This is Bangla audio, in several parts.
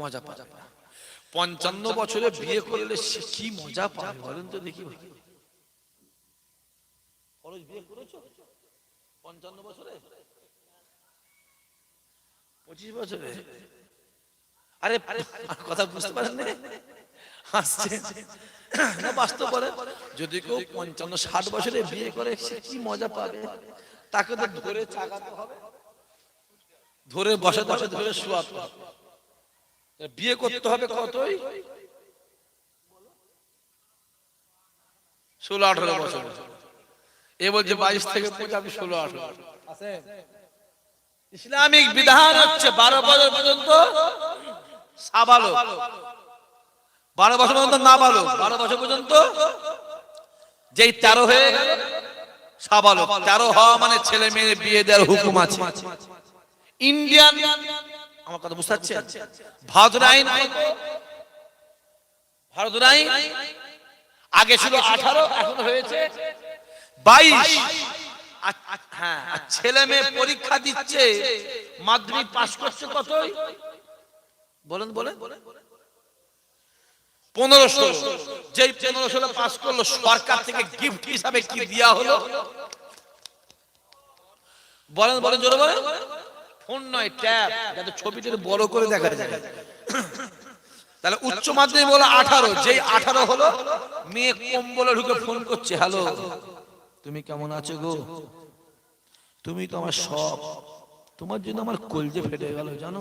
মজা পাবে পঞ্চান্ন বছরে বিয়ে করলে সে কি মজা পাবে বলেন তো দেখি। খরচ বিয়ে করেছ? পঞ্চান্ন বছরে? পঁচিশ বছরে? আরে কথা বুঝতে পারেন না? হাসছে। না বাস্তব যদি কেউ পঞ্চান্ন ষাট বছরে বিয়ে করে সে কি মজা পাবে? তাকে তো ধরে চাগাতে হবে। ধরে বসাতে হবে ধরে শোয়াতে হবে। বিয়ে করতে হবে কতই? ষোলো, আঠারো বছর। এ বলছে বাইশ থেকে আমি ষোলো, আঠারো। ইসলামিক বিধান হচ্ছে বারো বছর পর্যন্ত সাবালক। বারো বছর পর্যন্ত না বালক বারো বছর পর্যন্ত যেই তেরো হয়ে গেল, সাবালক। তেরো হওয়া মানে ছেলে মেয়ে বিয়ে দেওয়ার হুকুম আছে। ইন্ডিয়ান আমার কথা বুঝতে পারছেন? ভারতের আইন ভারতের আইন আগে ছিল আঠারো এখন হয়েছে বাইশ। হ্যাঁ ছেলে মেয়ে পরীক্ষা দিচ্ছে মাধ্যমিক পাশ করছে কতই? বলেন বলেন। পনেরো ষোলো যেই পনেরো ষোলো করল সরকার থেকে গিফট হিসাবে কি দেওয়া হলো? বলেন বলেন জোরে বলেন। ফোন নয় ট্যাব। যাতে ছবিটা বড় করে দেখা যায়। তাহলে উচ্চ মাধ্যমিক বলো আঠারো যেই আঠারো হলো মেয়ে কম্বলে ঢুকে ফোন করছে হ্যালো তুমি কেমন আছো গো? তুমি তো আমার সব। তোমার জন্য আমার কলজে ফেটে গেল জানো?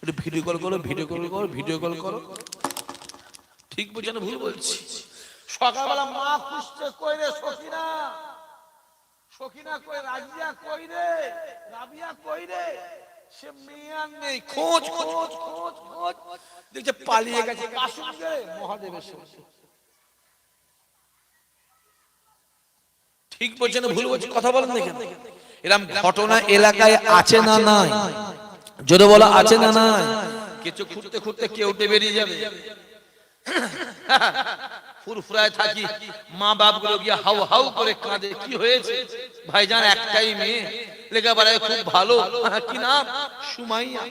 একটু ভিডিও কল করো ভিডিও কল করো ভিডিও কল করো। ঠিক বলছি না ভুল বলছি। সকালবেলা মা খুঁজছে কই রে সখিনা সখিনা রাজিয়া কই রে? রাবিয়া কই রে? সে মেয়ে আর নেই, খোঁজ খোঁজ খোঁজ খোঁজ পালিয়ে গেছে সঙ্গে মহাদেবের ঠিক বলছে না ভুল বলছে কথা বলেন দেখেন এরকম ঘটনা এলাকায় আছে না নাই? জোরে বলা আছে না নাই, কিছু খুঁড়তে খুঁড়তে কেউ বেরিয়ে যাবে। ফুরফুরায় থাকি, মা বাপগুলো গিয়ে হাউ হাউ করে কাঁদে, কি হয়েছে? ভাইজান, একটাই মেয়ে। লেখাপড়ায় খুব ভালো। কি নাম? সুমাইয়া।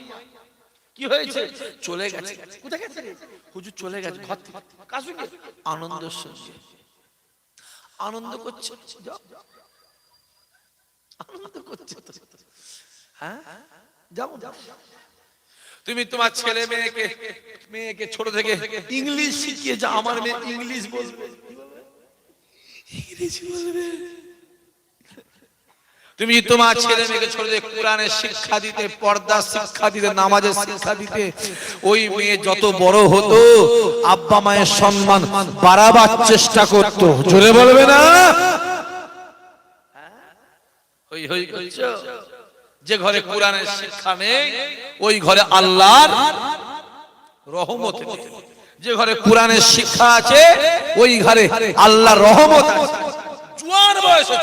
কি হয়েছে? চলে গেছে। কোথায় গেছে হুজুর চলে গেছে, ঘর থেকে। সঙ্গে? আনন্দ করছে? আনন্দ করছে। হ্যাঁ? যাও যাও তুমি তোমার ছেলে মেয়েকে মেয়েকে ছোট থেকে ইংলিশ শিখিয়ে যা আমার মেয়ে ইংলিশ বলবে। ইংলিশ বলবে। তুমি তোমার ছেলে মেয়েকে ছোট থেকে কোরআনের শিক্ষা দিতে পর্দার শিক্ষা দিতে নামাজের শিক্ষা দিতে ওই মেয়ে যত বড় হতো আব্বা মায়ের সম্মান বাড়াবার চেষ্টা করতো। জোরে বলবে না? হই হই করছ? যে ঘরে কোরআনের শিক্ষা নেই ওই ঘরে আল্লাহর রহমত নেই। যে ঘরে কোরআনের শিক্ষা আছে ওই ঘরে আল্লাহর রহমত আছে জোয়ান বয়সে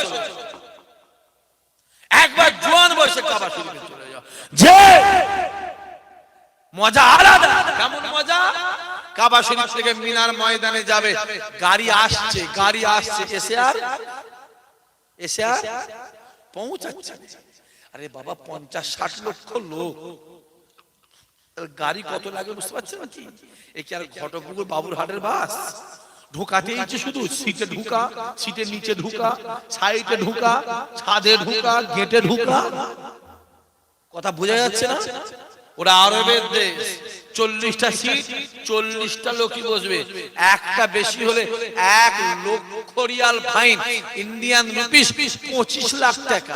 একবার জোয়ান বয়সে কাবা শরীফে চলে যাও যে মজা আলাদা কেমন মজা কাবা শরীফ থেকে মিনার ময়দানে যাবে গাড়ি আসছে গাড়ি আসছে এসে আর এসে আর পৌঁছাচ্ছে। আরে বাবা, পঞ্চাশ, ষাট লক্ষ লোক। গাড়ি কত লাগে বুঝতে পারছেন কি? এ আর ঘটপুকুর বাবুর বাস? ঢুকাতে ইচ্ছে শুধু সিটে ঢুকা, সিটের নিচে ঢুকা, সাইডে ঢুকা, ছাদে ঢুকা, গেটে ঢুকা। কথা বোঝা যাচ্ছে না? ওরা আরবের দেশ। চল্লিশটা সিট, চল্লিশটা লোকই বসবে। একটা বেশি হলে এক লক্ষ রিয়াল ফাইন। ইন্ডিয়ান রুপিস পঁচিশ লাখ টাকা।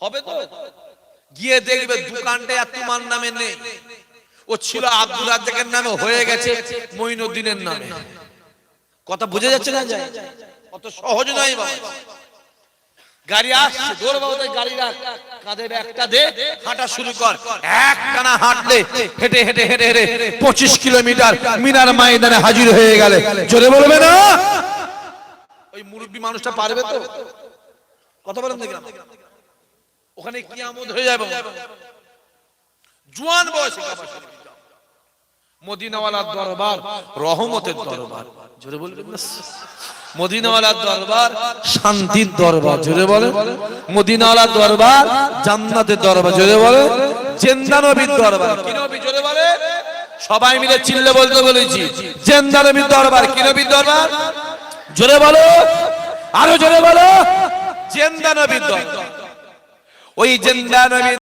হবে তো? গিয়ে দেখবে দোকানটা আর তোমার নামে নেই। ও ছিল আব্দুল রাজ্জাকের নামে হয়ে গেছে মঈনুদ্দিনের নামে। কথা বুঝে যাচ্ছে না অত সহজ নয় বাবা। গাড়ি আসছে দৌড় বাবু গাড়ি রাখ। কাঁধে ব্যাগটা দে হাঁটা শুরু কর। এক টানা হাঁটলে হেঁটে হেঁটে হেঁটে হেঁটে পঁচিশ কিলোমিটার মিনার ময়দানে হাজির হয়ে গেলে। জোরে বলবে না? ওই মুরব্বী মানুষটা পারবে তো? কথা বলেন দেখলাম ওখানে কিয়ামত হয়ে যাবে। জোয়ান বয়সে। মদিনাওয়ালার দরবার, রহমতের দরবার। জোরে বলবেন না? মদিনাওয়ালার দরবার, শান্তির দরবার। জোরে বলে মদিনাওয়ালার দরবার, জান্নাতের দরবার। জোরে বলে দরবার। জোরে বলে সবাই মিলে চিল্লে বলতে বলেছি। জেন্দা দরবার, কি দরবার? জোরে বলো আরও জোরে বলো জেন্দা নবীর দরবার। ওই জিন্দা নবীর